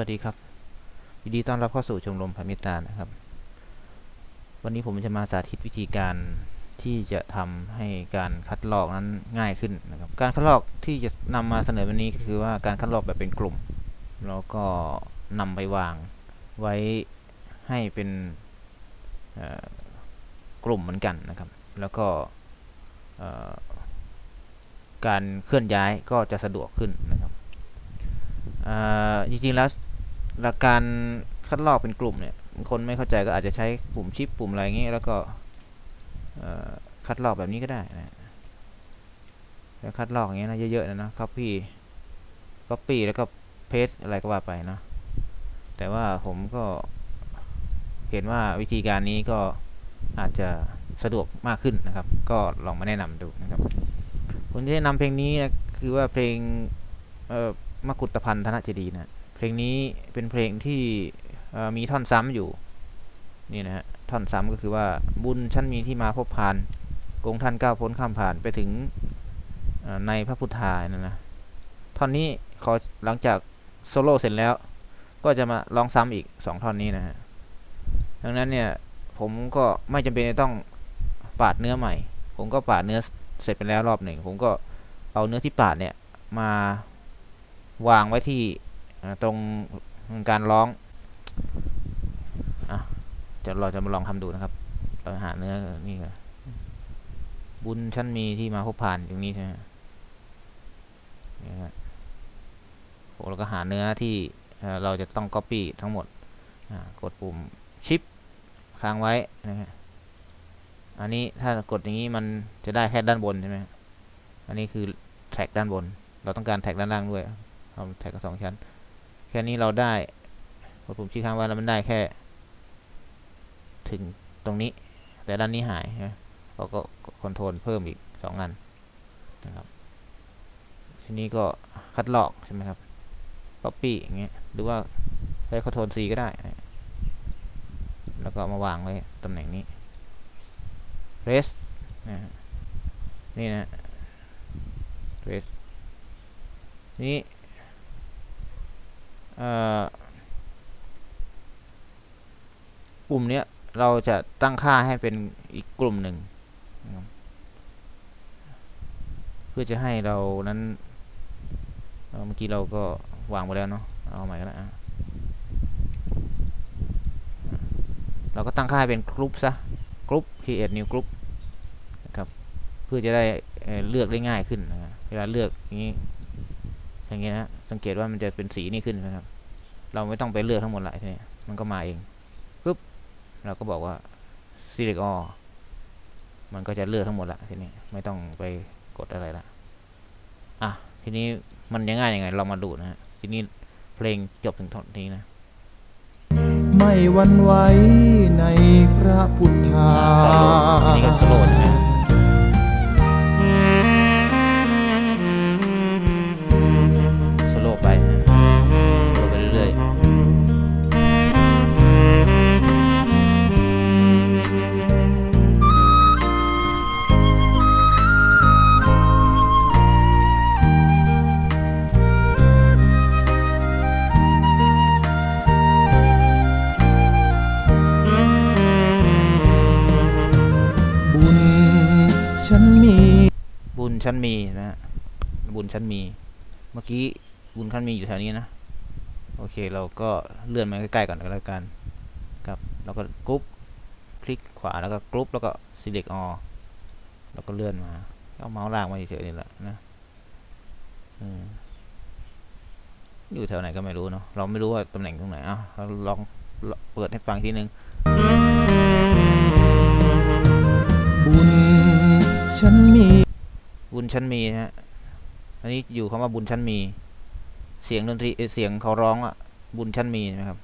วัสดีครับยินดีต้อนรับเข้าสู่ชมรมพามิตานะครับ วันนี้ผมจะมาสาธิตวิธีการที่จะทำให้การคัดลอกนั้นง่ายขึ้นนะครับ การคัดลอกที่จะนำมาเสนอวันนี้ก็คือว่าการคัดลอกแบบเป็นกลุ่ม แล้วก็นำไปวางไว้ให้เป็นกลุ่มเหมือนกันนะครับ แล้วก็การเคลื่อนย้ายก็จะสะดวกขึ้นนะครับจริงๆแล้ว หลักการคัดลอกเป็นกลุ่มเนี่ยคนไม่เข้าใจก็อาจจะใช้ปุ่มชิปปุ่มอะไรอย่างงี้แล้วก็คัดลอกแบบนี้ก็ได้นะแล้วคัดลอกอย่างเงี้ยนะเยอะๆนะนะ copy copy แล้วก็ paste อะไรก็ว่าไปนะแต่ว่าผมก็เห็นว่าวิธีการนี้ก็อาจจะสะดวกมากขึ้นนะครับ ก็ลองมาแนะนำดูนะครับผมจะแนะนำเพลงนี้นะคือว่าเพลงมกุฏพันธนเจดีนะ เพลงนี้เป็นเพลงที่มีท่อนซ้ำอยู่ นี่นะฮะ ท่อนซ้ำก็คือว่าบุญชั้นมีที่มาพบผ่านกงท่านก้าวพ้นข้ามผ่านไปถึงในพระพุทธานะนะ ท่อนนี้ขอหลังจากโซโล่เสร็จแล้ว ก็จะมาร้องซ้ำอีกสองท่อนนี้นะฮะ ดังนั้นเนี่ยผมก็ไม่จำเป็นต้องปาดเนื้อใหม่ ผมก็ปาดเนื้อเสร็จไปแล้วรอบหนึ่ง ผมก็เอาเนื้อที่ปาดเนี่ยมาวางไว้ที่ ตรงการร้องอะจะเราจะมาลองทำดูนะครับเราหาเนื้อนี่ก่อนบุญชั้นมีที่มาพบผ่านอย่างนี้ใช่ไหมนี่ฮะโหเราก็หาเนื้อที่เราจะต้อง copy ทั้งหมดกดปุ่มชิปค้างไว้นะฮะอันนี้ถ้ากดอย่างนี้มันจะได้แค่ด้านบนใช่ไหมอันนี้คือแท็กด้านบน เราต้องการแท็กด้านล่างด้วยทำแท็กสองชั้น แค่นี้เราได้กดปุ่มชี้ค้างไว้แล้วมันได้แค่ ถึงตรงนี้ แต่ด้านนี้หายนะเราก็คอนโทรลเพิ่มอีกสองอันนะครับทีนี้ก็คัดลอกใช่ไหมครับ copy อย่างเงี้ยหรือว่าใช้คอนโทรล C ก็ได้ แล้วก็มาวางไว้ตำแหน่งนี้ rest นะนี่นะ rest นี้ เอ่อปุ่มเนี้ยเราจะตั้งค่าให้เป็นอีกกลุ่มหนึ่ง เพื่อจะให้เรานั้นเเมื่อกี้เราก็วางไปแล้วเนาะเอาใหม่ก็ได้อะเราก็ตั้งค่าเป็นกลุ่มซะกลุ่ม create new group นะครับเพื่อจะได้เเลือกได้ง่ายขึ้นนะเวลาเลือกอย่างนี้ อย่างเงี้ยนะสังเกตว่ามันจะเป็นสีนี่ขึ้นนะครับ เราไม่ต้องไปเลือกทั้งหมดละทีนี้มันก็มาเองปุ๊บเราก็บอกว่า select all มันก็จะเลือกทั้งหมดละทีนี้ไม่ต้องไปกดอะไรละอะทีนี้มันยังง่ายยังไง เรามาดูนะฮะทีนี้เพลงจบถึงท่อนนี้นะไม่หวันไหวในพระพุทธาอันนี้ก็สโลว์ใช่ ชั้นมีนะฮะบุญชั้นมี เมื่อกี้บุญชั้นมีอยู่แถวนี้นะ โอเคเราก็เลื่อนมาใกล้ๆก่อนก็แล้วกันครับแล้วก็กรุ๊ปคลิกขวาแล้วก็กรุ๊ปแล้วก็ select all แล้วก็เลื่อนมาเอาเมาส์ลากมาเฉยๆนี่แหละนะอืมอยู่แถวไหนก็ไม่รู้เนาะเราไม่รู้ว่าตำแหน่งตรงไหนอะเราลองเปิดให้ฟังทีนึงบุญฉันมี บุญชั้นมีนะฮะอันนี้อยู่คำว่าบุญชั้นมี เสียงดนตรีเสียงเขาร้องอะบุญชั้นมีนะครับ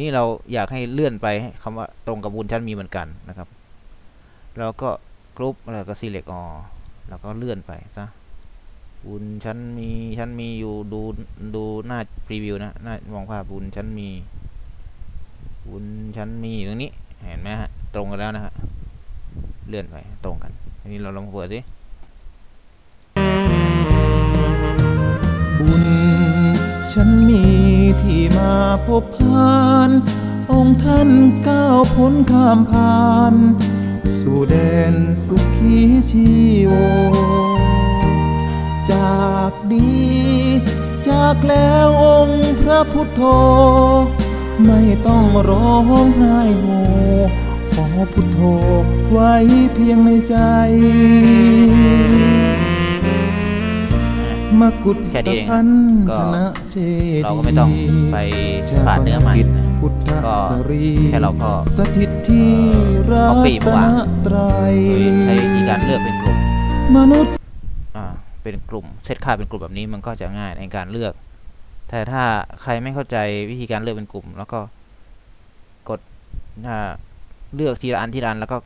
นี้เราอยากให้เลื่อนไปให้คำว่าตรงกับบุญชั้นมีเหมือนกันนะครับแล้วก็กรุ๊ปแล้วก็ select all แล้วก็เลื่อนไปซะบุญชั้นมีชั้นมีอยู่ดูดูหน้าพรีวิวนะหน้ามองภาพบุญชั้นมีบุญชั้นมีอยู่ตรงนี้เห็นไหมฮะตรงกันแล้วนะฮะเลื่อนไปตรงกันทีนี้เราลองเปิดสิ ฉันมีที่มาพบผ่าน องค์ท่านก้าวพ้นข้ามผ่าน สู่แดนสุขีชีโวจากดีจากแล้วองค์พระพุทโธ ไม่ต้องร้องไห้โฮขอพุทโธไว้เพียงในใจ มกุฎแค่นี้เองพันก็ธนะเจดีย์เราก็ไม่ต้องไปผ่านเนื้อมันชาปกิจนะพุทธก็สรีแค่เราก็สถิตที่รัเอาปีกตมาวางนตรัยโดยใช้วิธีการเลือกเป็นกลุ่มมนุษย์อ่าเป็นกลุ่มเซตค่าเป็นกลุ่มแบบนี้มันก็จะง่ายในการเลือก แต่ถ้าใครไม่เข้าใจวิธีการเลือกเป็นกลุ่ม แล้วก็กดอ่าเลือกทีละอันทีละอันแล้วก็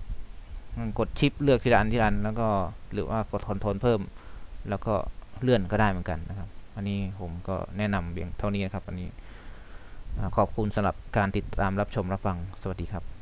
กดชิปเลือกทีละอันทีละอันแล้วก็หรือว่ากดคอนโทรลเพิ่ม แล้วก็ เลื่อนก็ได้เหมือนกันนะครับ อันนี้ผมก็แนะนำเพียงเท่านี้นะครับ อันนี้ขอบคุณสำหรับการติดตามรับชมรับฟัง สวัสดีครับ